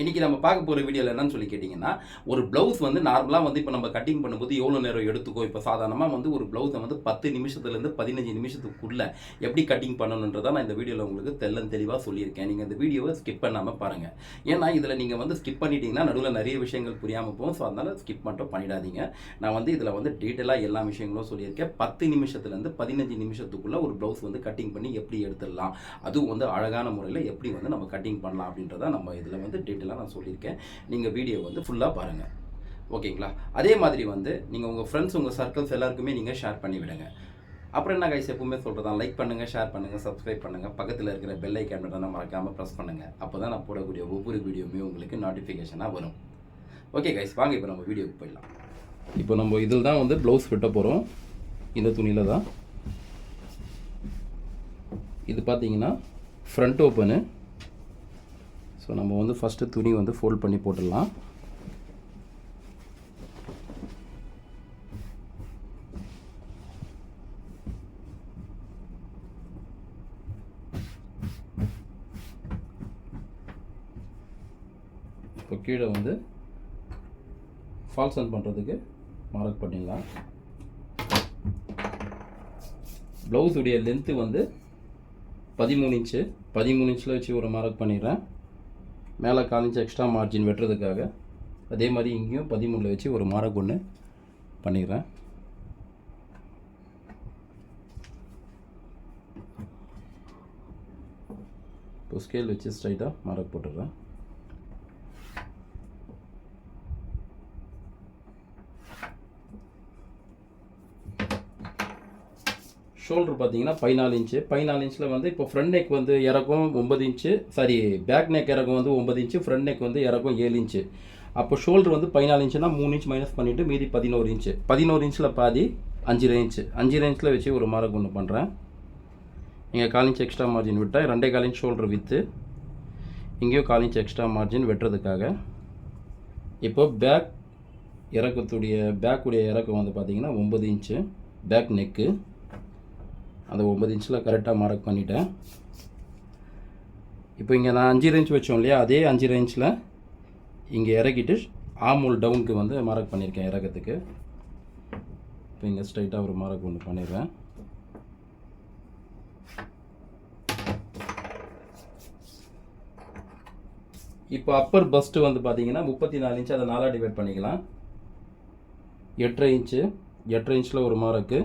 இன்னைக்கு நம்ம பார்க்க போகிற வீடியோவில் என்னன்னு சொல்லி கேட்டிங்கன்னா ஒரு ப்ளவுஸ் வந்து நார்மலாக வந்து இப்போ நம்ம கட்டிங் பண்ணும்போது எவ்வளோ நேரம் எடுத்துக்கோ இப்போ சாதாரணமாக வந்து ஒரு ப்ளவுஸை வந்து பத்து நிமிஷத்துலேருந்து பதினஞ்சு நிமிஷத்துக்குள்ளே எப்படி கட்டிங் பண்ணணுன்றதை நான் இந்த வீடியோவில் உங்களுக்கு தெள்ளன் தெளிவாக சொல்லியிருக்கேன். நீங்கள் இந்த வீடியோவை ஸ்கிப் பண்ணாமல் பாருங்கள் ஏன்னா இதில் நீங்கள் வந்து ஸ்கிப் பண்ணிட்டீங்கன்னா நடுவில் நிறைய விஷயங்கள் புரியாமல் போகும். ஸோ அதனால் ஸ்கிப் மட்டும் பண்ணிடாதீங்க. நான் வந்து இதில் வந்து டீட்டெயிலாக எல்லா விஷயங்களும் சொல்லியிருக்கேன். பத்து நிமிஷத்துலேருந்து பதினஞ்சு நிமிஷத்துக்குள்ளே ஒரு ப்ளவுஸ் வந்து கட்டிங் பண்ணி எப்படி எடுத்துடலாம் அதுவும் வந்து அழகான முறையில் எப்படி வந்து நம்ம கட்டிங் பண்ணலாம் அப்படின்றத நம்ம இதில் வந்து டீட்டெயில் இதெல்லாம் நான் சொல்லியிருக்கேன். நீங்கள் வீடியோ வந்து ஃபுல்லாக பாருங்கள் ஓகேங்களா? அதே மாதிரி வந்து நீங்கள் உங்கள் ஃப்ரெண்ட்ஸ் உங்கள் சர்க்கிள்ஸ் எல்லாருக்குமே நீங்கள் ஷேர் பண்ணி விடுங்க. அப்புறம் என்ன கைஸ் எப்பவுமே சொல்கிறதான் லைக் பண்ணுங்கள் ஷேர் பண்ணுங்கள் சப்ஸ்கிரைப் பண்ணுங்கள் பக்கத்தில் இருக்கிற பெல் ஐக்கான் பட்டனை மறக்காமல் ப்ரெஸ் பண்ணுங்கள் அப்போ தான் நான் போடக்கூடிய ஒவ்வொரு வீடியோவுமே உங்களுக்கு நோட்டிஃபிகேஷனாக வரும். ஓகே கைஸ் வாங்க இப்போ நம்ம வீடியோக்கு போயிடலாம். இப்போ நம்ம இதில் தான் வந்து ப்ளவுஸ் விட்ட போகிறோம் இந்த துணியில் தான். இது பார்த்தீங்கன்னா ஃப்ரண்ட் ஓப்பனு ஸோ நம்ம வந்து ஃபஸ்ட்டு துணி வந்து ஃபோல்ட் பண்ணி போட்டுடலாம். இப்போ கீழே வந்து ஃபால்சன் பண்ணுறதுக்கு மார்க் பண்ணிடலாம். ப்ளவுஸுடைய லென்த்து வந்து பதிமூணு இன்ச்சு பதிமூணு இன்ச்சில் வச்சு ஒரு மார்க் பண்ணிடுறேன். மேலே கால் எக்ஸ்ட்ரா மார்ஜின் வெட்டுறதுக்காக அதே மாதிரி இங்கேயும் பதிமூணில் வச்சு ஒரு மாரக் ஒன்று பண்ணிடுறேன். இப்போ ஸ்கேல் வச்சு ஸ்ட்ரைட்டாக மார்க் போட்டுடுறேன். ஷோல்டர் பார்த்தீங்கன்னா பதினாலு இன்ச்சு பதினாலு இன்ச்சில் வந்து இப்போ ஃப்ரண்ட் நெக் வந்து இறக்கும் ஒம்பது இன்ச்சு சாரி பேக் நெக் இறக்கும் வந்து ஒம்பது இன்ச்சு ஃப்ரண்ட் நெக் வந்து இறக்கும் ஏழு இன்ச்சு அப்போ ஷோல்டர் வந்து பதினாலு இன்ச்சுனா மூணு இன்ச் மைனஸ் பண்ணிவிட்டு மீதி பதினோரு இன்ச்சு பதினோரு இன்ச்சில் பாதி அஞ்சு இன்ச்சு அஞ்சு இன்ச்சில் வச்சு ஒரு மார்க் ஒன்று பண்ணுறேன் இங்கே கால் இன்ச் எக்ஸ்ட்ரா மார்ஜின் விட்டால் ரெண்டே கால் இன்ச் ஷோல்டர் விற்று இங்கேயும் கால் இன்ச் எக்ஸ்ட்ரா மார்ஜின் வெட்டுறதுக்காக. இப்போ பேக் இறக்கத்துடைய பேக்குடைய இறக்கம் வந்து பார்த்திங்கன்னா ஒம்பது இன்ச்சு பேக் நெக்கு அந்த ஒம்பது இன்ச்சில் கரெக்டாக மார்க் பண்ணிட்டேன். இப்போ இங்கே நான் அஞ்சு இன்ச் வச்சோம் இல்லையா? அதே அஞ்சு இன்ச்சில் இங்கே இறக்கிட்டு ஆமூல் டவுனுக்கு வந்து மார்க் பண்ணியிருக்கேன் இறக்கத்துக்கு. இப்போ இங்கே ஸ்ட்ரைட்டாக ஒரு மார்க் ஒன்று பண்ணிடுறேன். இப்போ அப்பர் பஸ்ட்டு வந்து பார்த்தீங்கன்னா முப்பத்தி நாலு இன்ச்சு அதை நாலாக டிவைட் பண்ணிக்கலாம். எட்டரை இன்ச்சு எட்டரை இன்ச்சில் ஒரு மார்க்கு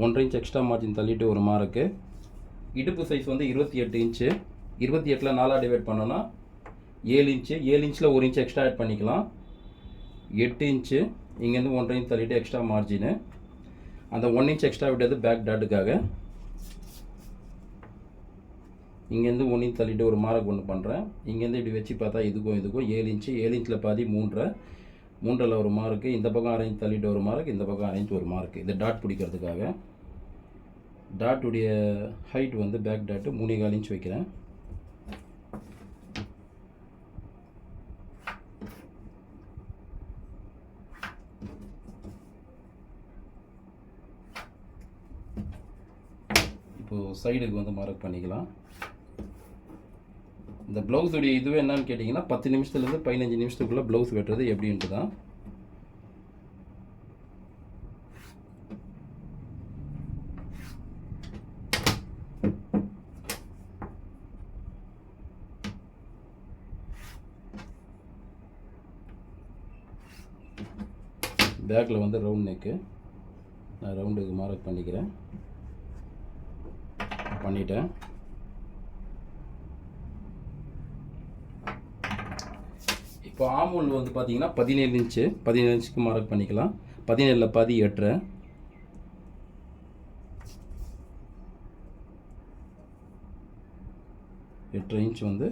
ஒன்றரை இன்ச் எக்ஸ்ட்ரா மார்ஜின் தள்ளிட்டு ஒரு மார்க்கு. இடுப்பு சைஸ் வந்து இருபத்தி எட்டு இன்ச்சு இருபத்தி எட்டில் நாலாக டிவைட் பண்ணோன்னா ஏழு இன்ச்சு ஏழு இன்ச்சில் ஒரு இன்ச் எக்ஸ்ட்ரா ஆட் பண்ணிக்கலாம். எட்டு இன்ச்சு இங்கேருந்து ஒன்றரை இன்ச் தள்ளிட்டு எக்ஸ்ட்ரா மார்ஜினு அந்த ஒன் இன்ச் எக்ஸ்ட்ரா விட்டது பேக் டாட்டுக்காக இங்கேருந்து ஒன் இன்ச் தள்ளிட்டு ஒரு மார்க் ஒன்று பண்ணுறேன் இங்கேருந்து இப்படி வச்சு பார்த்தா இதுக்கும் இதுக்கும் ஏழு இன்ச்சு ஏழு இன்ச்சில் பாதி மூன்றரை. மூன்றில் ஒரு மார்க்கு இந்த பக்கம் அரேஞ்ச் தள்ளிட்டு ஒரு மார்க் இந்த பக்கம் அரேஞ்ச் ஒரு மார்க் இது டாட் பிடிக்கிறதுக்காக டாட்டுடைய ஹைட் வந்து பேக் டாட்டு மூணே கால் இன்ச் வைக்கிறேன். இப்போது சைடுக்கு வந்து மார்க் பண்ணிக்கலாம். இந்த ப்ளவுஸுடைய இதுவே என்னன்னு கேட்டிங்கன்னா பத்து நிமிஷத்துலேருந்து பதினஞ்சு நிமிஷத்துக்குள்ளே ப்ளவுஸ் வெட்டுறது எப்படின்ட்டு தான் பேக்கில் வந்து ரவுண்ட் நெக்கு நான் ரவுண்டுக்கு மார்க் பண்ணிக்கிறேன். பண்ணிட்டேன். இப்போ ஆமூல் வந்து பார்த்தீங்கன்னா பதினேழு இன்ச்சு பதினேழு இன்ச்சுக்கு மார்க் பண்ணிக்கலாம். பதினேழில் பாதி எட்டரை எட்டு இன்ச் வந்து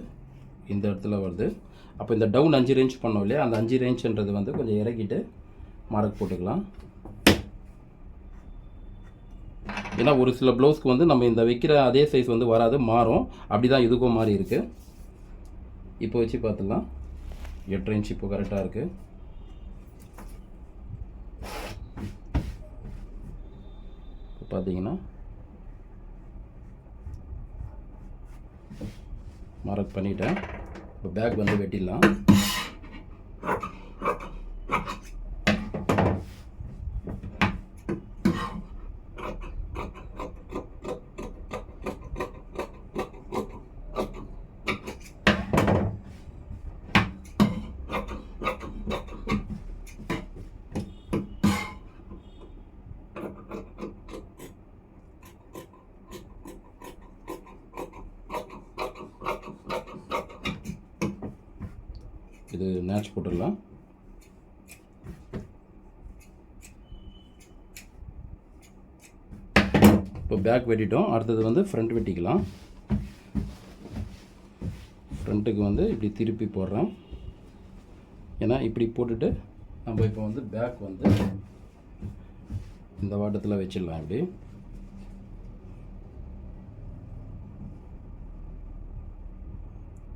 இந்த இடத்துல வருது. அப்போ இந்த டவுன் அஞ்சு ரேஞ்ச் பண்ணோம் இல்லையா? அந்த அஞ்சு ரேஞ்சுன்றது வந்து கொஞ்சம் இறக்கிட்டு மார்க் போட்டுக்கலாம். ஏன்னா ஒரு சில ப்ளவுஸ்க்கு வந்து நம்ம இந்த வைக்கிற அதே சைஸ் வந்து வராது மாறும். அப்படி தான் இதுக்கும் மாறி இருக்குது இப்போ வச்சு பார்த்துக்கலாம். எட்டரை இன்ச் இப்போ கரெக்டாக இருக்குது இப்போ பார்த்தீங்கன்னா மார்க் பண்ணிட்டேன். இப்போ பேக் வந்து வெட்டிடலாம். இது நேட்ச் போட்டுடலாம். இப்போ பேக் வெட்டிட்டோம். அடுத்தது வந்து ஃப்ரண்ட் வெட்டிக்கலாம். ஃப்ரண்ட்டுக்கு வந்து இப்படி திருப்பி போடுறேன். ஏன்னா இப்படி போட்டுட்டு நம்ம இப்போ வந்து பேக் வந்து இந்த வாட்டத்தில் வச்சிடலாம் இப்படி.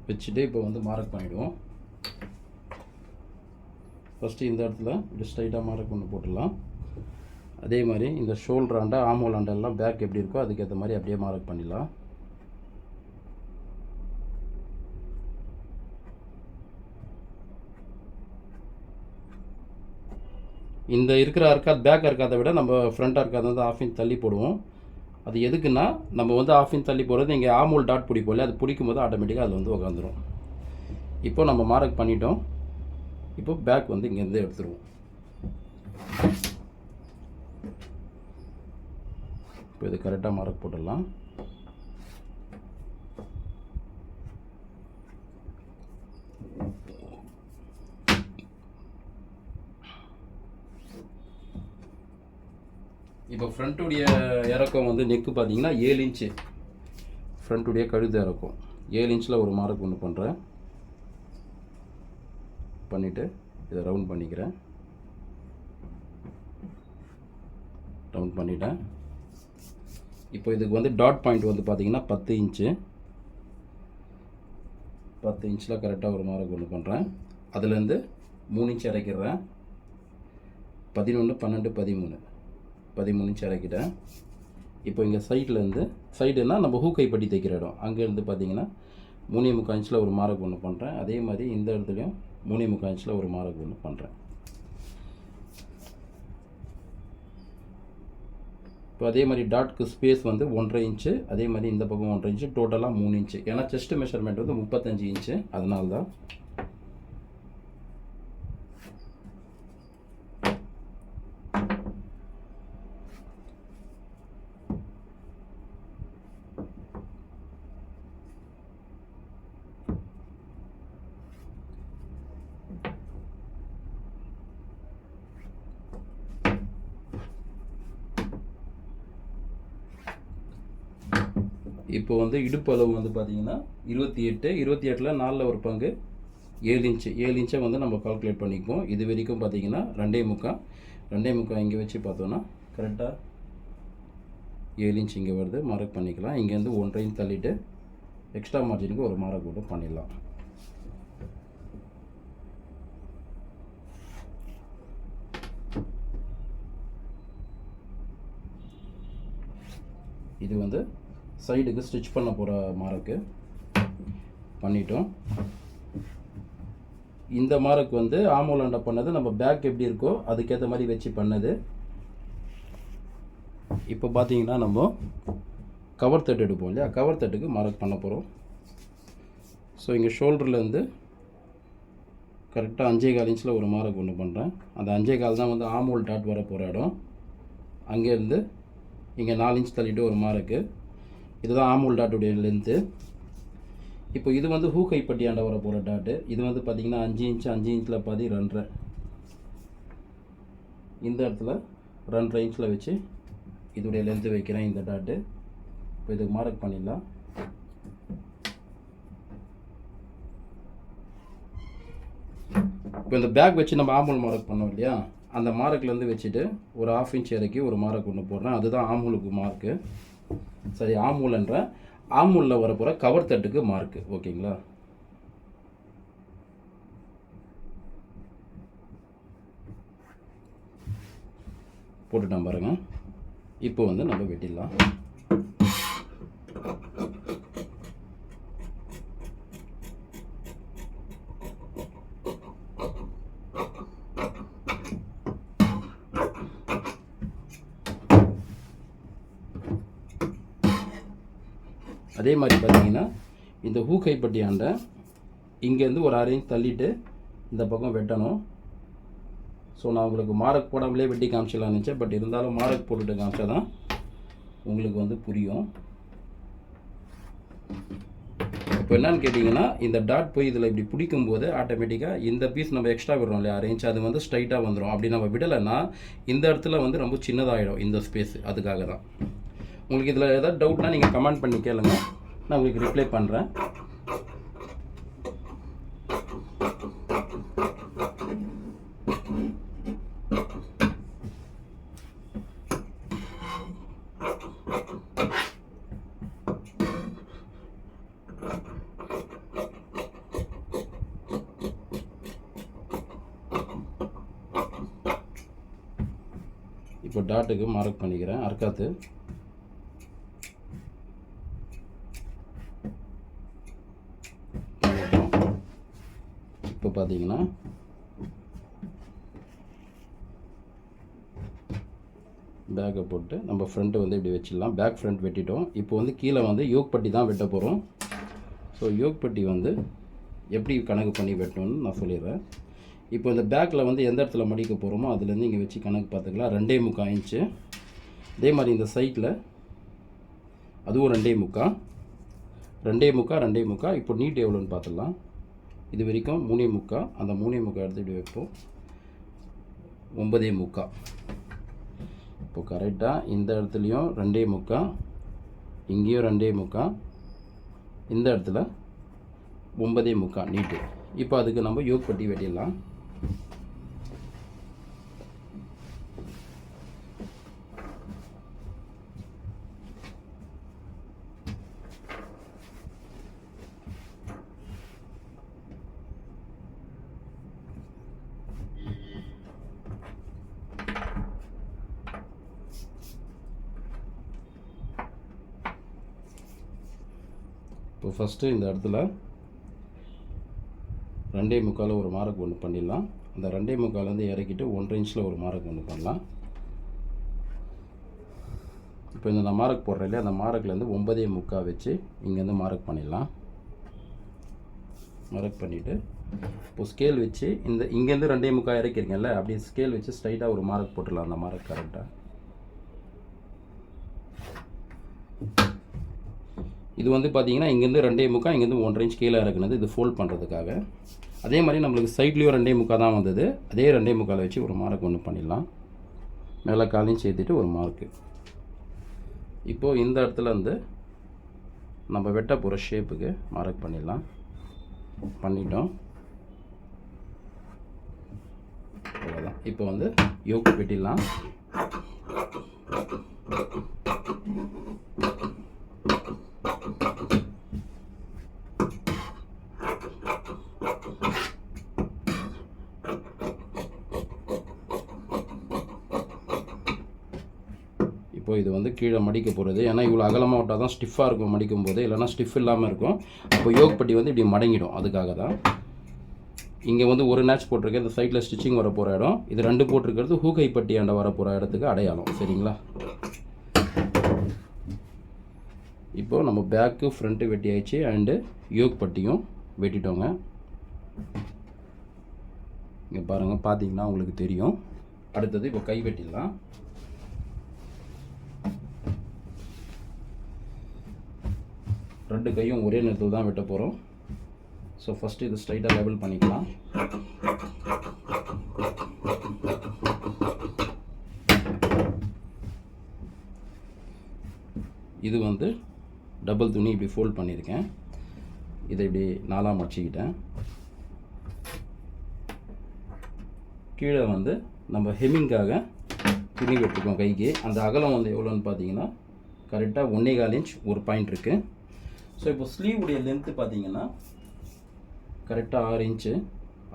வச்சுட்டு இப்போ வந்து மார்க் பண்ணிவிடுவோம் ஃபஸ்ட்டு இந்த இடத்துல இப்படி ஸ்ட்ரைட்டாக மார்க் ஒன்று போட்டுடலாம். அதே மாதிரி இந்த ஷோல்டர் ஆண்டா ஆமோல் ஆண்டெல்லாம் பேக் எப்படி இருக்கோ அதுக்கேற்ற மாதிரி அப்படியே மார்க் பண்ணிடலாம். இந்த இருக்கிற அர்க்காத் பேக் அர்க்காத்தை விட நம்ம ஃப்ரண்ட் அர்க்காத் வந்து ஆஃப் இன்ச் தள்ளி போடுவோம். அது எதுக்குன்னா நம்ம வந்து ஆஃப் இன்ச் தள்ளி போடுறது இங்கே ஆமூல் டாட் பிடிக்கும் இல்லையா? அது பிடிக்கும் போது ஆட்டோமேட்டிக்காக அது வந்து உட்காந்துரும் இப்போ நம்ம மார்க் பண்ணிட்டோம். இப்போ பேக் வந்து இங்கேருந்து எடுத்துருவோம். இப்போ இது கரெக்டாக மார்க் போட்டுடலாம். இப்போ ஃப்ரண்ட்டுடைய இறக்கம் வந்து நெக்கு பார்த்தீங்கன்னா ஏழு இன்ச்சு ஃப்ரண்ட்டுடைய கழுத்து இறக்கம். ஏழு இன்ச்சில் ஒரு மார்க் ஒன்று பண்ணுறேன் பண்ணிவிட்டு இதை ரவுண்ட் பண்ணிக்கிறேன். ரவுண்ட் பண்ணிட்டேன். இப்போ இதுக்கு வந்து டாட் பாயிண்ட் வந்து பார்த்திங்கன்னா பத்து இன்ச்சு பத்து இன்ச்சில் கரெக்டாக ஒரு மார்க் ஒன்று பண்ணுறேன் அதுலேருந்து மூணு இன்ச் இறக்கிடுறேன். பதினொன்று பன்னெண்டு பதிமூணு. பதிமூணு இன்ச் இறக்கிட்டேன். இப்போ இங்கே சைட்லேருந்து சைடுனால் நம்ம ஹூக்கை பட்டி தைக்கிற இடம். அங்கேருந்து பார்த்தீங்கன்னா மூணே முக்கால் இன்ச்சில் ஒரு மார்க் ஒன்று பண்ணுறேன். அதே மாதிரி இந்த இடத்துலையும் மூணே முக்கால் இன்ச்சில் ஒரு மார்க் ஒன்று பண்ணுறேன். இப்போ அதே மாதிரி டாட்க்கு ஸ்பேஸ் வந்து ஒன்றரை இன்ச்சு அதே மாதிரி இந்த பக்கம் ஒன்றரை இன்ச்சு டோட்டலாக மூணு இன்ச்சு. ஏன்னா செஸ்ட் மெஷர்மெண்ட் வந்து முப்பத்தஞ்சு இன்ச்சு. அதனால தான் இப்போ வந்து இடுப்பு அளவு வந்து பார்த்திங்கன்னா இருபத்தி எட்டு இருபத்தி எட்டில் நாலில் ஒரு பங்கு ஏழு இன்ச்சு ஏழு இன்ச்சை வந்து நம்ம கால்குலேட் பண்ணிக்குவோம். இது வரைக்கும் பார்த்தீங்கன்னா ரெண்டே முக்கால் ரெண்டே முக்கால் இங்கே வச்சு பார்த்தோன்னா கரெக்டாக ஏழு இன்ச் இங்கே வருது. மார்க் பண்ணிக்கலாம். இங்கேருந்து ஒன்றையும் தள்ளிட்டு எக்ஸ்ட்ரா மார்ஜினுக்கு ஒரு மார்க் கூட பண்ணிடலாம். இது வந்து சைடுக்கு ஸ்டிச் பண்ண போகிற மார்க்கு பண்ணிட்டோம். இந்த மார்க் வந்து ஆமோலாண்ட பண்ணது நம்ம பேக் எப்படி இருக்கோ அதுக்கேற்ற மாதிரி வச்சு பண்ணது. இப்போ பார்த்தீங்கன்னா நம்ம கவர் தட்டு எடுப்போம் இல்லையா? கவர் தட்டுக்கு மார்க் பண்ண போகிறோம் ஸோ இங்கே ஷோல்டர்லேருந்து கரெக்டாக அஞ்சே கால் இன்ச்சில் ஒரு மார்க் ஒன்று பண்ணுறேன் அந்த அஞ்சே கால் தான் வந்து ஆமோல் டாட் வர போகிற இடம். அங்கேருந்து இங்கே நாலு இன்ச் தள்ளிட்டு ஒரு மார்க்கு இதுதான் ஆமூல் டாட்டுடைய லென்த்து இப்போ இது வந்து ஹூ பட்டியாண்ட வர போகிற டாட்டு இது வந்து பார்த்திங்கன்னா அஞ்சு இன்ச்சு அஞ்சு இன்ச்சில் பாதி ரெண்டரை இந்த இடத்துல ரெண்டரை இன்ச்சில் வச்சு இதோடைய லென்த்து வைக்கிறேன் இந்த டாட்டு இப்போ இதுக்கு மார்க் பண்ணிடலாம். இப்போ இந்த பேக் வச்சு நம்ம ஆமூல் மார்க் பண்ணோம் இல்லையா? அந்த மார்க்லேருந்து வச்சுட்டு ஒரு ஆஃப் இன்ச் இறக்கி ஒரு மார்க் ஒன்று போடுறேன். அதுதான் ஆமூலுக்கு மார்க்கு சரி ஆமூல்ன்ற ஆமூலில் வரப்போகிற கவர் தட்டுக்கு மார்க்கு ஓகேங்களா? போட்டுட்டான் பாருங்க. இப்போ வந்து நம்ம வெட்டிடலாம். அதே மாதிரி பார்த்தீங்கன்னா இந்த ஹூ கைப்பட்டியாண்ட இங்கேருந்து ஒரு அரை தள்ளிட்டு இந்த பக்கம் வெட்டணும். ஸோ நான் உங்களுக்கு மார்க் போடாமலே வெட்டி காமிச்சிடலாம்னு நினச்சேன். பட் இருந்தாலும் மார்க் போட்டுட்டு காமிச்சா தான் உங்களுக்கு வந்து புரியும். இப்போ என்னன்னு கேட்டிங்கன்னா இந்த டாட் போய் இதில் இப்படி பிடிக்கும் போது ஆட்டோமேட்டிக்காக இந்த பீஸ் நம்ம எக்ஸ்ட்ரா விடுறோம் இல்லையா? அரேஞ்ச் அது வந்து ஸ்ட்ரைட்டாக வந்துடும் அப்படி நம்ம விடலைன்னா இந்த இடத்துல வந்து ரொம்ப சின்னதாகிடும் இந்த ஸ்பேஸ் அதுக்காக தான் உங்களுக்கு இதில் ஏதாவது டவுட்னா நீங்கள் கமெண்ட் பண்ணி கேளுங்கள் நான் உங்களுக்கு ரிப்ளை பண்ணுறேன் இப்போ டாட்டுக்கு மார்க் பண்ணிக்கிறேன். அர்க்காத்து பண்ணிட்டோம். இப்போ பார்த்தீங்கன்னா பேக்கை போட்டு நம்ம ஃப்ரண்ட்டு வந்து இப்படி வச்சிடலாம். பேக் ஃப்ரண்ட் வெட்டிட்டோம். இப்போ வந்து கீழே வந்து யோக் பட்டி தான் வெட்ட போகிறோம் ஸோ யோக் பட்டி வந்து எப்படி கணக்கு பண்ணி வெட்டணும்னு நான் சொல்லிடுறேன். இப்போ இந்த பேக்கில் வந்து எந்த இடத்துல மடிக்க போகிறோமோ அதுலேருந்து இங்கே வச்சு கணக்கு பார்த்துக்கலாம். ரெண்டே முக்கால் இன்ச்சு அதே மாதிரி இந்த சைட்டில் அதுவும் ரெண்டே முக்கால். ரெண்டே முக்கால் ரெண்டே முக்கால். இப்போ நீட் எவ்வளோன்னு பார்த்துடலாம். இது வரைக்கும் மூணே முக்கால் அந்த மூணே முக்கால் எடுத்து இப்படி வைப்போம். ஒன்பதே முக்கால் இப்போ கரெக்டாக இந்த இடத்துலையும் ரெண்டே முக்கால் இங்கேயும் ரெண்டே முக்கால் இந்த இடத்துல ஒன்பதே முக்கால் நீட்டு இப்போ அதுக்கு நம்ம யோக் பட்டி வெட்டிடலாம். இப்போ ஃபஸ்ட்டு இந்த இடத்துல ரெண்டே முக்கால் ஒரு மார்க் ஒன்று பண்ணிடலாம். அந்த ரெண்டே முக்கால் வந்து இறக்கிட்டு ஒன்றரை இன்ச்சில் ஒரு மார்க் ஒன்று பண்ணலாம். இப்போ இந்த நான் மார்க் போடுறேன் இல்லையா? அந்த மார்க்லேருந்து ஒன்பதே முக்கால் வச்சு இங்கேருந்து மார்க் பண்ணிடலாம். மார்க் பண்ணிவிட்டு இப்போ ஸ்கேல் வச்சு இந்த இங்கேருந்து ரெண்டே முக்கால் இறக்கிருக்கேன்ல அப்படியே ஸ்கேல் வச்சு ஸ்ட்ரைட்டாக ஒரு மார்க் போட்டுடலாம் அந்த மார்க் கரெக்டாக இது வந்து பார்த்தீங்கன்னா இங்கேருந்து ரெண்டே முக்கா இங்கேருந்து ஒன்றரை இன்ச் கீழே இறக்குனது. இது ஃபோல்ட் பண்ணுறதுக்காக அதே மாதிரி நம்மளுக்கு சைட்லேயும் ரெண்டே முக்கா தான் வந்தது. அதே ரெண்டே முக்கால் வச்சு ஒரு மார்க் ஒன்று பண்ணிடலாம். மேலே காலையும் சேர்த்துட்டு ஒரு மார்க்கு இப்போது இந்த இடத்துல வந்து நம்ம வெட்ட போகிற ஷேப்புக்கு மார்க் பண்ணிடலாம். பண்ணிட்டோம். அவ்வளோதான் இப்போ வந்து யோக்கு வெட்டிடலாம். இப்போ இது வந்து கீழே மடிக்க போகிறது ஏன்னா இவ்வளோ அகலமாக விட்டால் தான் ஸ்டிஃபாக இருக்கும் மடிக்கும் போது இல்லைன்னா ஸ்டிஃப் இல்லாமல் இருக்கும். அப்போ யோக் பட்டி வந்து இப்படி மடங்கிடும். அதுக்காக தான். இங்கே வந்து ஒரு நேட்ச் போட்டிருக்கேன். இந்த சைடில் ஸ்டிச்சிங் வர போகிற இடம். இது ரெண்டு போட்டிருக்கிறது. ஹூகை பட்டி ஆண்ட வர போகிற இடத்துக்கு அடையாளம். சரிங்களா? இப்போ நம்ம பேக்கு ஃப்ரண்ட்டு வெட்டி ஆயிடுச்சு. அண்டு யோக் பட்டியும் வெட்டிட்டோங்க. இங்கே பாருங்கள் பார்த்தீங்கன்னா உங்களுக்கு தெரியும். அடுத்தது இப்போ கை வெட்டிடலாம். ரெண்டு கையும் ஒரே நேரத்தில் தான் வெட்ட போகிறோம் ஸோ ஃபஸ்ட்டு இது ஸ்ட்ரைட்டாக லெவல் பண்ணிக்கலாம். இது வந்து டபுள் துணி இப்படி ஃபோல்ட் பண்ணியிருக்கேன். இதை இப்படி நாலாக மடிச்சிக்கிட்டேன் கீழே வந்து நம்ம ஹெம்மிங்காக துணி வெட்டிருக்கோம் கைக்கு. அந்த அகலம் வந்து எவ்வளோன்னு பார்த்தீங்கன்னா கரெக்டாக ஒன்றே கால் இன்ச் ஒரு பாயிண்ட் இருக்குது ஸோ இப்போ ஸ்லீவ் உடைய லென்த்து பார்த்தீங்கன்னா கரெக்டாக ஆறு இன்ச்சு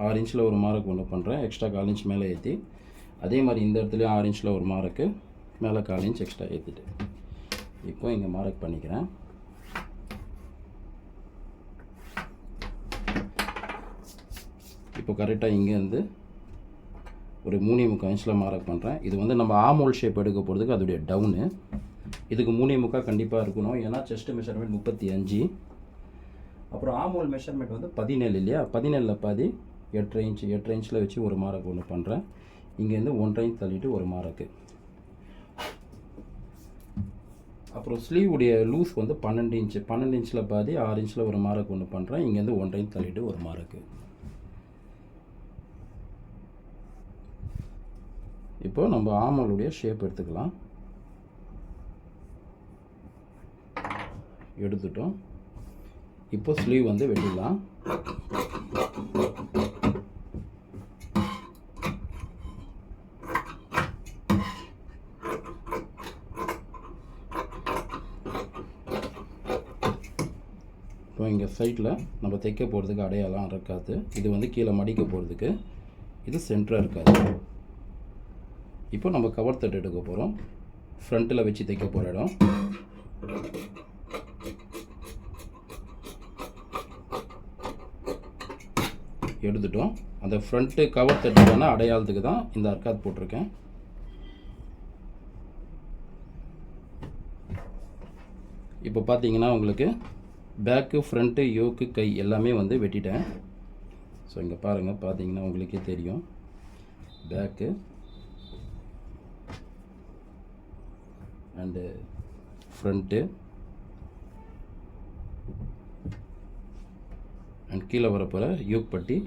ஆறு இன்ச்சில் ஒரு மார்க் ஒன்று பண்ணுறேன் எக்ஸ்ட்ரா கால் இன்ச் மேலே ஏற்றி அதே மாதிரி இந்த இடத்துலையும் ஆறு இன்ச்சில் ஒரு மார்க்கு மேலே கால் இன்ச் எக்ஸ்ட்ரா ஏற்றிட்டு இப்போ இங்கே மார்க் பண்ணிக்கிறேன். இப்போ கரெக்டாக இங்கேருந்து ஒரு மூணே முக்கால் இன்ச்சில் மார்க் பண்ணுறேன் இது வந்து நம்ம ஆமோல் ஷேப் எடுக்க போகிறதுக்கு அதோடைய டவுனு இதுக்கு மூணே முக்கால் கண்டிப்பாக இருக்கணும். ஏன்னா செஸ்ட் மெஷர்மெண்ட் முப்பத்தி அஞ்சு. அப்புறம் ஆமோல் மெஷர்மெண்ட் வந்து பதினேழு இல்லையா? பதினேழில் பாதி எட்டரை இன்ச்சு எட்டரை இன்ச்சில் வச்சு ஒரு மார்க் ஒன்று பண்ணுறேன் இங்கேருந்து ஒன்றரை இன்ச் தள்ளிட்டு ஒரு மார்க்கு அப்புறம் ஸ்லீவ் உடைய லூஸ் வந்து பன்னெண்டு இன்ச்சு பன்னெண்டு இன்ச்சில் பாதி ஆறு இன்ச்சில் ஒரு மார்க் ஒன்று பண்ணுறேன் இங்கேருந்து ஒன்றரை இன்ச் தள்ளிட்டு ஒரு மார்க்கு இப்போது நம்ம ஆமலுடைய ஷேப் எடுத்துக்கலாம். எடுத்துட்டோம். இப்போ ஸ்லீவ் வந்து வெட்டிடலாம். இப்போ இங்கே சைட்டில் நம்ம தைக்க போகிறதுக்கு அடையாளம் இருக்காது இது வந்து கீழே மடிக்க போகிறதுக்கு இது சென்டராக இருக்காது. இப்போ நம்ம கவர் தட்டு எடுக்க போகிறோம் ஃப்ரண்ட்டில் வச்சு தைக்க போகிற இடம். எடுத்துட்டோம். அந்த ஃப்ரண்ட்டு கவர் தட்டுக்கான அடையாளத்துக்கு தான் இந்த அர்க்காத் போட்டிருக்கேன். இப்போ பார்த்தீங்கன்னா உங்களுக்கு பேக்கு ஃப்ரண்ட்டு யோக்கு கை எல்லாமே வந்து வெட்டிட்டேன். ஸோ இங்கே பாருங்கள் பார்த்தீங்கன்னா உங்களுக்கே தெரியும். பேக்கு அண்டு ஃப்ரண்ட்டு அண்ட் கீழே வரப்போகிற யூக் பட்டி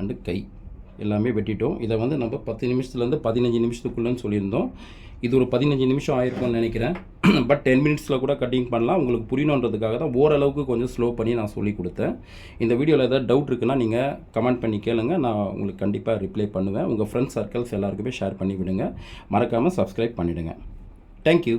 அண்டு கை. எல்லாமே வெட்டிட்டோம். இதை வந்து நம்ம பத்து நிமிஷத்துலேருந்து பதினஞ்சு நிமிஷத்துக்குள்ளேன்னு சொல்லியிருந்தோம். இது ஒரு பதினஞ்சு நிமிஷம் ஆயிருக்கும்னு நினைக்கிறேன். பட் டென் மினிட்ஸில் கூட கட்டிங் பண்ணலாம். உங்களுக்கு புரியணுன்றதுக்காக தான் ஓரளவுக்கு கொஞ்சம் ஸ்லோ பண்ணி நான் சொல்லி கொடுத்தேன். இந்த வீடியோவில் ஏதாவது டவுட் இருக்குன்னா நீங்கள் கமெண்ட் பண்ணி கேளுங்க. நான் உங்களுக்கு கண்டிப்பாக ரிப்ளை பண்ணுவேன். உங்கள் ஃப்ரெண்ட்ஸ் சர்க்கிள்ஸ் எல்லாருக்குமே ஷேர் பண்ணி விடுங்க மறக்காமல் சப்ஸ்கிரைப் பண்ணிவிடுங்க தேங்க்யூ